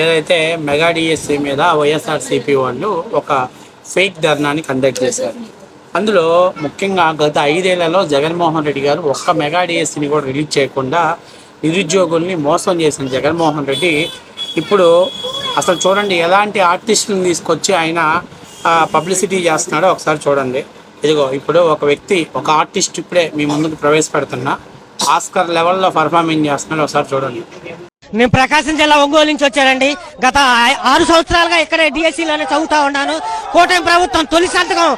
ఏదైతే mega DSC మీద వైఎస్ఆర్సీపీ వాళ్ళు ఒక ఫేక్ ధర్నాని కండక్ట్ చేశారు. అందులో ముఖ్యంగా గత ఐదేళ్ళలో జగన్మోహన్ రెడ్డి గారు ఒక్క మెగా డిఎస్సిని కూడా రిలీజ్ చేయకుండా నిరుద్యోగుల్ని మోసం చేసిన జగన్మోహన్ రెడ్డి ఇప్పుడు అసలు చూడండి ఎలాంటి ఆర్టిస్టులను తీసుకొచ్చి ఆయన పబ్లిసిటీ చేస్తున్నాడో ఒకసారి చూడండి. ఇదిగో ఇప్పుడు ఒక వ్యక్తి ఒక ఆర్టిస్ట్ ఇప్పుడే మీ ముందుకు ప్రవేశపెడుతున్నా ఆస్కర్ లెవెల్లో పర్ఫార్మింగ్ చేస్తున్నాడు ఒకసారి చూడండి. నేను ప్రకాశం జిల్లా ఒంగోలు నుంచి వచ్చానండి. గత ఆరు సంవత్సరాలుగా ఇక్కడే DSE లోనే చదువుతా ఉన్నాను. కూటమి ప్రభుత్వం తొలి సంతకం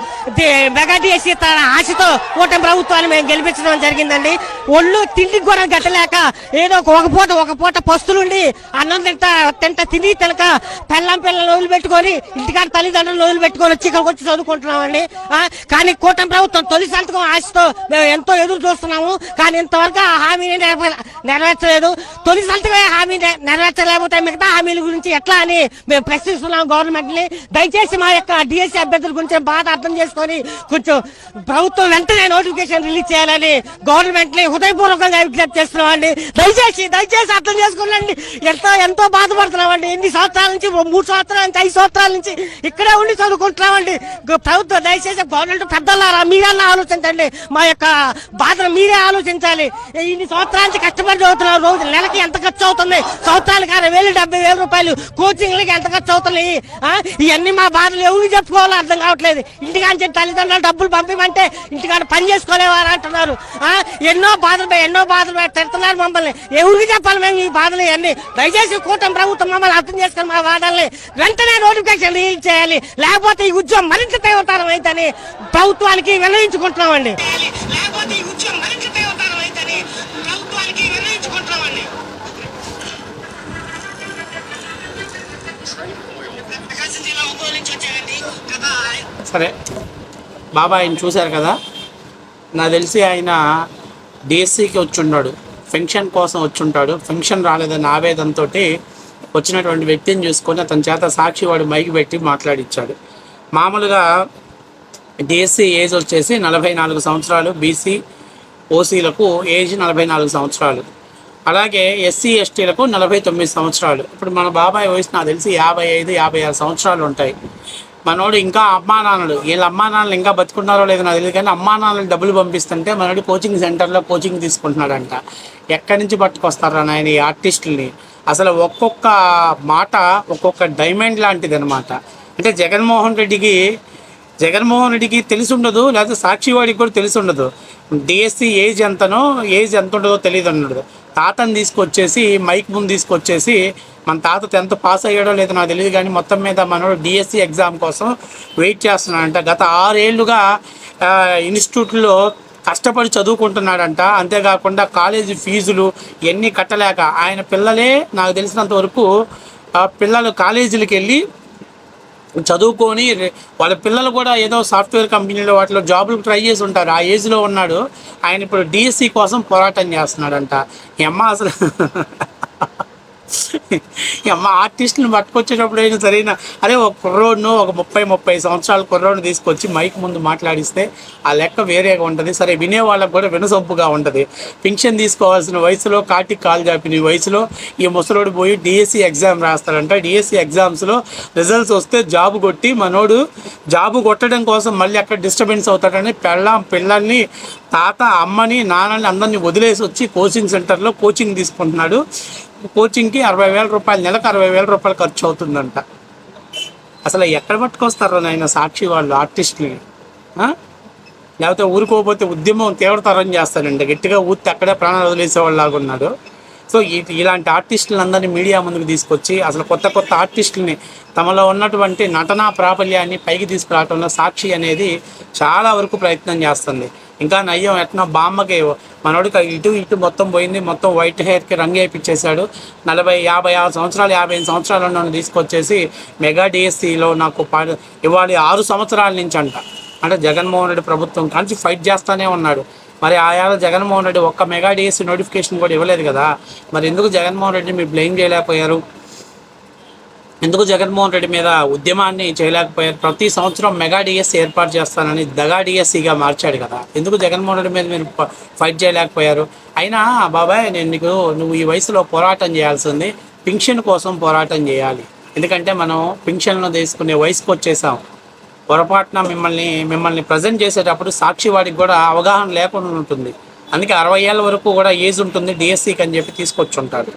మెగా డిఎస్సీ తన ఆశతో కూటమి ప్రభుత్వాన్ని మేము గెలిపించడం జరిగిందండి. ఒళ్ళు తిండికి కూడా గట్టలేక ఏదో ఒక పూట ఒక పూట పస్తులుండి అన్నం తింటా తింట తిని తినక పెళ్ళం పిల్లలు వదిలి పెట్టుకొని ఇంటికాడ తల్లిదండ్రులు వదిలి పెట్టుకొని వచ్చి ఇక్కడికి వచ్చి చదువుకుంటున్నామండి. ఆ, కానీ కూటమి ప్రభుత్వం తొలి సంతకం ఆశతో మేము ఎంతో ఎదురు చూస్తున్నాము. కానీ ఇంతవరకు ఆ హామీని నెరవేర్చలేదు. తొలి సంతకమే హామీ నె- నెరవేర్చలేకపోతే మిగతా హామీల గురించి ఎట్లా అని మేము ప్రశ్నిస్తున్నాం గవర్నమెంట్ని దయచేసి మా యొక్క డిఎస్సీ అభ్యర్థుల గురించి బాధ అర్థం చేసుకొని కొంచెం ప్రభుత్వం వెంటనే నోటిఫికేషన్ రిలీజ్ చేయాలని గవర్నమెంట్ని హృదయపూర్వకంగా విజ్ఞప్తి చేస్తున్నామండి. దయచేసి దయచేసి అర్థం చేసుకోండి ఎంతో ఎంతో బాధపడుతున్నామండి. ఎన్ని సంవత్సరాల నుంచి మూడు సంవత్సరాల నుంచి ఐదు సంవత్సరాల నుంచి ఇక్కడే ఉండి చదువుకుంటున్నామండి. ప్రభుత్వం దయచేసి గవర్నమెంట్ పెద్దలారా మీరన్నా ఆలోచించండి. మా యొక్క బాధను మీరే ఆలోచించాలి. ఇన్ని సంవత్సరాల నుంచి కష్టపడి చదువుతున్నారు రోజు నెలకి ఎంత ఖర్చు అవుతుంది? సంవత్సరానికి అరవై వేలు డెబ్బై వేల రూపాయలు కోచింగ్లకి ఎంత ఖర్చు అవుతున్నాయి? ఆ? ఇవన్నీ మా బాధలు ఎవరికి చెప్పుకోవాలో అర్థం కావట్లేదు. ఇంటికాంచి తల్లిదండ్రులు డబ్బులు పంపిమంటే ఇంటికాడ పని చేసుకోలేవారు అంటున్నారు. ఆ? ఎన్నో బాధలు ఎన్నో బాధలు పె- తిడుతున్నారు మమ్మల్ని. ఎవరికి చెప్పాలి మేము ఈ బాధలు ఇవన్నీ? దయచేసి కూటమి ప్రభుత్వం మమ్మల్ని అర్థం చేసుకుని మా బాధల్ని వెంటనే నోటిఫికేషన్ రిలీజ్ చేయాలి. లేకపోతే ఈ ఉద్యోగం మరింత తీవ్రతరం అవుతుందని ప్రభుత్వానికి వినయించుకుంటున్నామండి. సరే. బాబా ఆయన చూశారు కదా? నాకు తెలిసి ఆయన డిఎస్సికి వచ్చిండాడు. ఫంక్షన్ కోసం వచ్చుంటాడు. ఫంక్షన్ రాలేదన్న ఆవేదనతో వచ్చినటువంటి వ్యక్తిని చూసుకొని అతని చేత సాక్షి వాడు మైకి పెట్టి మాట్లాడిచ్చాడు. మామూలుగా డిఎస్సి ఏజ్ వచ్చేసి నలభై నాలుగు సంవత్సరాలు బీసీ ఓసీలకు ఏజ్ నలభై నాలుగు సంవత్సరాలు. అలాగే ఎస్సీ ఎస్టీలకు నలభై తొమ్మిది సంవత్సరాలు. ఇప్పుడు మన బాబాయ్ వయసు నాకు తెలిసి యాభై ఐదు యాభై ఆరు సంవత్సరాలు ఉంటాయి. మనోడు ఇంకా అమ్మా నాన్నలు వీళ్ళ అమ్మా నాన్నలు ఇంకా బతుకున్నారో లేదో నాకు తెలియదు కానీ అమ్మా నాన్నలు డబ్బులు పంపిస్తుంటే మనోడు కోచింగ్ సెంటర్లో కోచింగ్ తీసుకుంటున్నాడంట. ఎక్కడి నుంచి పట్టుకొస్తారా నాయన ఈ ఆర్టిస్టుల్ని? అసలు ఒక్కొక్క మాట ఒక్కొక్క డైమండ్ లాంటిది అనమాట అంటే జగన్మోహన్ రెడ్డికి జగన్మోహన్ రెడ్డికి తెలిసి ఉండదు లేకపోతే సాక్షి వాడికి కూడా తెలిసి ఉండదు. డిఎస్సి ఏజ్ ఎంతనో ఏజ్ ఎంత ఉండదో తెలియదు అన్నాడు. తాతను తీసుకొచ్చేసి మైక్ ముందు తీసుకొచ్చేసి మన తాత టెన్త్ పాస్ అయ్యాడో లేదో నాకు తెలియదు కానీ మొత్తం మీద మనోడు డిఎస్సి ఎగ్జామ్ కోసం వెయిట్ చేస్తున్నాడంట. గత ఆరేళ్ళుగా ఇన్స్టిట్యూట్లో కష్టపడి చదువుకుంటున్నాడంట. అంతేకాకుండా కాలేజీ ఫీజులు ఇవన్నీ కట్టలేక ఆయన పిల్లలే నాకు తెలిసినంత వరకు పిల్లలు కాలేజీలకు వెళ్ళి చదువుకొని వాళ్ళ పిల్లలు కూడా ఏదో సాఫ్ట్వేర్ కంపెనీలో వాటిలో జాబులు ట్రై చేసి ఉంటారు. ఆ ఏజ్లో ఉన్నాడు. ఆయన ఇప్పుడు డిఎస్సి కోసం పోరాటం చేస్తున్నాడంట. ఎమ్మ అసలు అమ్మ ఆర్టిస్టుని పట్టుకొచ్చేటప్పుడు అయినా సరైన అదే ఒక కుర్రోడ్ను ఒక ముప్పై ముప్పై సంవత్సరాల కుర్రోడ్ని తీసుకొచ్చి మైక్ ముందు మాట్లాడిస్తే ఆ లెక్క వేరేగా ఉంటుంది. సరే వినే వాళ్ళకు కూడా వినసొంపుగా ఉంటుంది. పింఛన్ తీసుకోవాల్సిన వయసులో కాటికి కాలు చాపిన వయసులో ఈ ముసలోడు పోయి డిఎస్సి ఎగ్జామ్ రాస్తాడంట. డిఎస్సి ఎగ్జామ్స్లో రిజల్ట్స్ వస్తే జాబ్ కొట్టి మనోడు జాబ్ కొట్టడం కోసం మళ్ళీ అక్కడ డిస్టర్బెన్స్ అవుతాడని పెళ్ళాం పిల్లల్ని తాత అమ్మని నాన్నని అందరినీ వదిలేసి వచ్చి కోచింగ్ సెంటర్లో కోచింగ్ తీసుకుంటున్నాడు. కోచింగ్కి అరవై వేల రూపాయలు నెలకు అరవై వేల రూపాయలు ఖర్చు అవుతుందంట. అసలు ఎక్కడ పట్టుకొస్తారు నాయన సాక్షి వాళ్ళు ఆర్టిస్ట్ని లేకపోతే ఊరుకోకపోతే ఉద్యమం తీవ్రతరం చేస్తారండి గట్టిగా ఊరితే అక్కడే ప్రాణాలు వదిలేసేవాళ్ళలాగా ఉన్నాడు. సో ఇలాంటి ఆర్టిస్టులను అందరినీ మీడియా ముందుకు తీసుకొచ్చి అసలు కొత్త కొత్త ఆర్టిస్టులని తమలో ఉన్నటువంటి నటనా ప్రాబల్యాన్ని పైకి తీసుకురావడంలో సాక్షి అనేది చాలా వరకు ప్రయత్నం చేస్తుంది. ఇంకా నయ్యం ఎట్నో బామ్మకి మనోడికి ఇటు ఇటు మొత్తం పోయింది మొత్తం వైట్ హెయిర్కి రంగు వేయించేశాడు నలభై యాభై ఆరు సంవత్సరాలు యాభై ఐదు సంవత్సరాలు నన్ను తీసుకొచ్చేసి మెగా డిఎస్సిలో నాకు పా ఇవాళ ఆరు సంవత్సరాల నుంచి అంట. అంటే జగన్మోహన్ రెడ్డి ప్రభుత్వం కలిసి ఫైట్ చేస్తానే ఉన్నాడు. మరి ఆయా జగన్మోహన్ రెడ్డి ఒక్క మెగా డిఎస్సి నోటిఫికేషన్ కూడా ఇవ్వలేదు కదా. మరి ఎందుకు జగన్మోహన్ రెడ్డి మీరు బ్లేమ్ చేయలేకపోయారు? ఎందుకు జగన్మోహన్ రెడ్డి మీద ఉద్యమాన్ని చేయలేకపోయారు ప్రతి సంవత్సరం మెగా డిఎస్సి ఏర్పాటు చేస్తానని దగా డిఎస్సిగా మార్చాడు కదా. ఎందుకు జగన్మోహన్ రెడ్డి మీద మీరు ఫైట్ చేయలేకపోయారు. అయినా బాబాయ్ నేను నీకు నువ్వు ఈ వయసులో పోరాటం చేయాల్సింది పింఛన్ కోసం పోరాటం చేయాలి. ఎందుకంటే మనం పింఛన్లు తీసుకునే వయసుకు వచ్చేసాం. పొరపాటున మిమ్మల్ని మిమ్మల్ని ప్రజెంట్ చేసేటప్పుడు సాక్షి వాడికి కూడా అవగాహన లేకుండా ఉంటుంది. అందుకే అరవై ఏళ్ళ వరకు కూడా ఏజ్ ఉంటుంది డిఎస్సికి అని చెప్పి తీసుకొచ్చింటాడు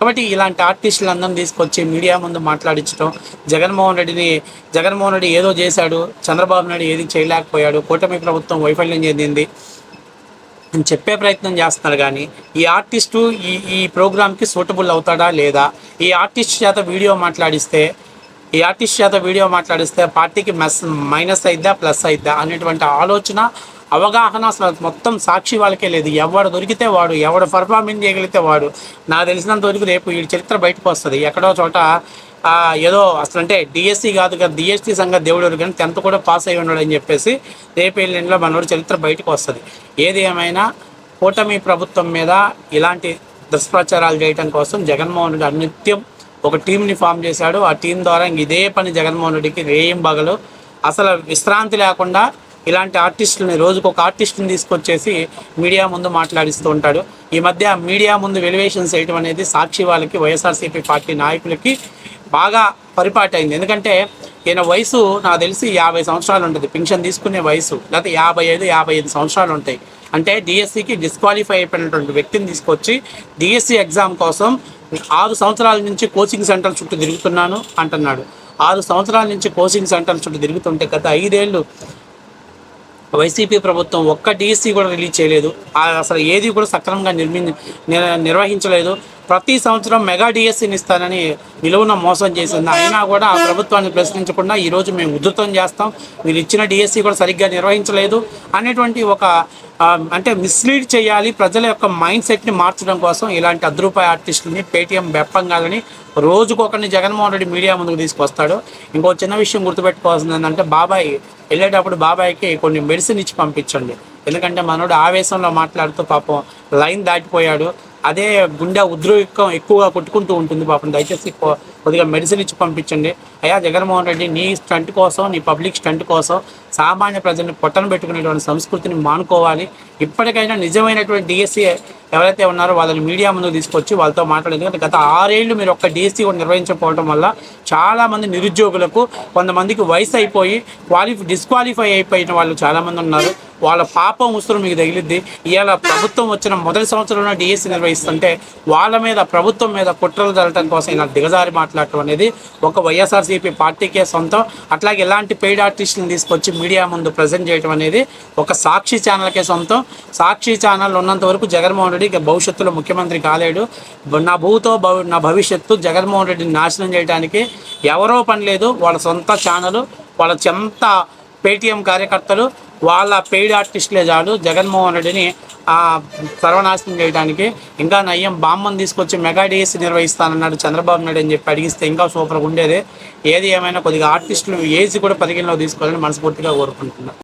కాబట్టి ఇలాంటి ఆర్టిస్టులు అందరిని తీసుకొచ్చి మీడియా ముందు మాట్లాడించడం జగన్మోహన్ రెడ్డిని జగన్మోహన్ రెడ్డి ఏదో చేశాడు చంద్రబాబు నాయుడు ఏది చేయలేకపోయాడు కూటమి ప్రభుత్వం వైఫల్యం చెందింది అని చెప్పే ప్రయత్నం చేస్తున్నారు కానీ ఈ ఆర్టిస్టు ఈ ఈ ప్రోగ్రామ్కి సూటబుల్ అవుతాడా లేదా? ఈ ఆర్టిస్ట్ చేత వీడియో మాట్లాడిస్తే ఈ ఆర్టిస్ట్ చేత వీడియో మాట్లాడిస్తే పార్టీకి మెస్ మైనస్ అయిద్దా ప్లస్ అయిద్దా అనేటువంటి ఆలోచన అవగాహన అసలు మొత్తం సాక్షి వాళ్ళకే లేదు. ఎవడు దొరికితే వాడు ఎవడు పర్ఫార్మెన్స్ చేయగలిగితే వాడు. నాకు తెలిసినంత వరకు రేపు ఈ చరిత్ర బయటకు వస్తుంది. ఎక్కడో చోట ఏదో అసలు అంటే డిఎస్సి కాదు కదా డిఎస్టీ సంఘ దేవుడు కానీ టెన్త్ కూడా పాస్ అయి ఉన్నాడు అని చెప్పేసి రేపు ఎల్లుండిలో మనోడు చరిత్ర బయటకు వస్తుంది. ఏది ఏమైనా కూటమి ప్రభుత్వం మీద ఇలాంటి దుష్ప్రచారాలు చేయడం కోసం జగన్మోహన్ రెడ్డి అనిత్యం ఒక టీంని ఫామ్ చేశాడు. ఆ టీం ద్వారా ఇంక ఇదే పని జగన్మోహన్ రెడ్డికి రేయం బగలు అసలు విశ్రాంతి లేకుండా ఇలాంటి ఆర్టిస్టులని రోజుకు ఒక ఆర్టిస్ట్ని తీసుకొచ్చేసి మీడియా ముందు మాట్లాడిస్తూ ఉంటాడు. ఈ మధ్య మీడియా ముందు వెలివేషన్స్ చేయడం అనేది సాక్షి వాళ్ళకి వైఎస్ఆర్సీపీ పార్టీ నాయకులకి బాగా పరిపాటైంది. అయింది ఎందుకంటే ఈయన వయసు నాకు తెలిసి యాభై సంవత్సరాలు ఉంటుంది. పింఛన్ తీసుకునే వయసు లేకపోతే యాభై ఐదు యాభై ఐదు సంవత్సరాలు ఉంటాయి. అంటే డిఎస్సికి డిస్క్వాలిఫై అయిపోయినటువంటి వ్యక్తిని తీసుకొచ్చి డిఎస్సి ఎగ్జామ్ కోసం ఆరు సంవత్సరాల నుంచి కోచింగ్ సెంటర్ చుట్టూ తిరుగుతున్నాను అంటున్నాడు. ఆరు సంవత్సరాల నుంచి కోచింగ్ సెంటర్ చుట్టూ తిరుగుతుంటే గత ఐదేళ్ళు వైసీపీ ప్రభుత్వం ఒక్క డీసీ కూడా రిలీజ్ చేయలేదు. అసలు ఏది కూడా సక్రమంగా నిర్మి నిర్వహించలేదు. ప్రతి సంవత్సరం మెగా డిఎస్సిని ఇస్తానని విలువన మోసం చేసింది. అయినా కూడా ఆ ప్రభుత్వాన్ని ప్రశ్నించకుండా ఈరోజు మేము ఉధృతం చేస్తాం. మీరు ఇచ్చిన డిఎస్సి కూడా సరిగ్గా నిర్వహించలేదు అనేటువంటి ఒక అంటే మిస్లీడ్ చేయాలి ప్రజల యొక్క మైండ్ సెట్ని మార్చడం కోసం ఇలాంటి అద్రూపాయ ఆర్టిస్టులని పేటీఎం బెప్పంగాలని రోజుకొకరిని జగన్మోహన్ రెడ్డి మీడియా ముందుకు తీసుకొస్తాడు. ఇంకో చిన్న విషయం గుర్తుపెట్టుకోవాల్సింది ఏంటంటే బాబాయ్ వెళ్ళేటప్పుడు బాబాయ్కి కొన్ని మెడిసిన్ ఇచ్చి పంపించండి. ఎందుకంటే మనోడు ఆవేశంలో మాట్లాడుతూ పాపం లైన్ దాటిపోయాడు. అదే గుండె ఉద్రేకం ఎక్కువగా కొట్టుకుంటూ ఉంటుంది పాపం. దయచేసి కొ- కొద్దిగా మెడిసిన్ ఇచ్చి పంపించండి. అయ్యా జగన్మోహన్ రెడ్డి నీ స్టంట్ కోసం నీ పబ్లిక్ స్టంట్ కోసం సామాన్య ప్రజల్ని పొట్టను పెట్టుకునేటువంటి సంస్కృతిని మానుకోవాలి. ఇప్పటికైనా నిజమైనటువంటి డిఎస్సీ ఎవరైతే ఉన్నారో వాళ్ళని మీడియా ముందుకు తీసుకొచ్చి వాళ్ళతో మాట్లాడేది. ఎందుకంటే గత ఆరేళ్ళు మీరు ఒక్క డిఎస్సీ కూడా నిర్వహించకపోవడం వల్ల చాలామంది నిరుద్యోగులకు కొంతమందికి వయసు అయిపోయి క్వాలిఫై డిస్క్వాలిఫై అయిపోయిన వాళ్ళు చాలామంది ఉన్నారు. వాళ్ళ పాపం ఉసురు మీకు తగిలిద్ది. ఇవాళ ప్రభుత్వం వచ్చిన మొదటి సంవత్సరంలో డిఎస్సీ నిర్వహిస్తుంటే వాళ్ళ మీద ప్రభుత్వం మీద కుట్రలు జరగడం కోసం ఇలా దిగజారి మాట్లాడటం అనేది ఒక వైఎస్ఆర్ వైఎస్ఆర్సీపీ పార్టీకే సొంతం. అట్లాగే ఇలాంటి పెయిడ్ ఆర్టిస్టులను తీసుకొచ్చి మీడియా ముందు ప్రజెంట్ చేయడం అనేది ఒక సాక్షి ఛానల్కే సొంతం. సాక్షి ఛానల్ ఉన్నంత వరకు జగన్మోహన్ రెడ్డి భవిష్యత్తులో ముఖ్యమంత్రి కాలేడు. నా భూతో భవి నా భవిష్యత్తు జగన్మోహన్ రెడ్డిని నాశనం చేయడానికి ఎవరో పని లేదు. వాళ్ళ సొంత ఛానల్ వాళ్ళ చెంత పేటీఎం కార్యకర్తలు వాళ్ళ పెయిడ్ ఆర్టిస్టులే చాలు. జగన్మోహన్ రెడ్డిని సర్వనాశనం చేయడానికి ఇంకా నయ్యం బామ్మను తీసుకొచ్చి మెగా డిఎస్సి నిర్వహిస్తానన్నాడు చంద్రబాబు నాయుడు అని చెప్పి అడిగిస్తే ఇంకా సూపర్గా ఉండేదే. ఏది ఏమైనా కొద్దిగా ఆర్టిస్టులు ఏజ్ కూడా పరిగణలో తీసుకోవాలని మనస్ఫూర్తిగా కోరుకుంటున్నాను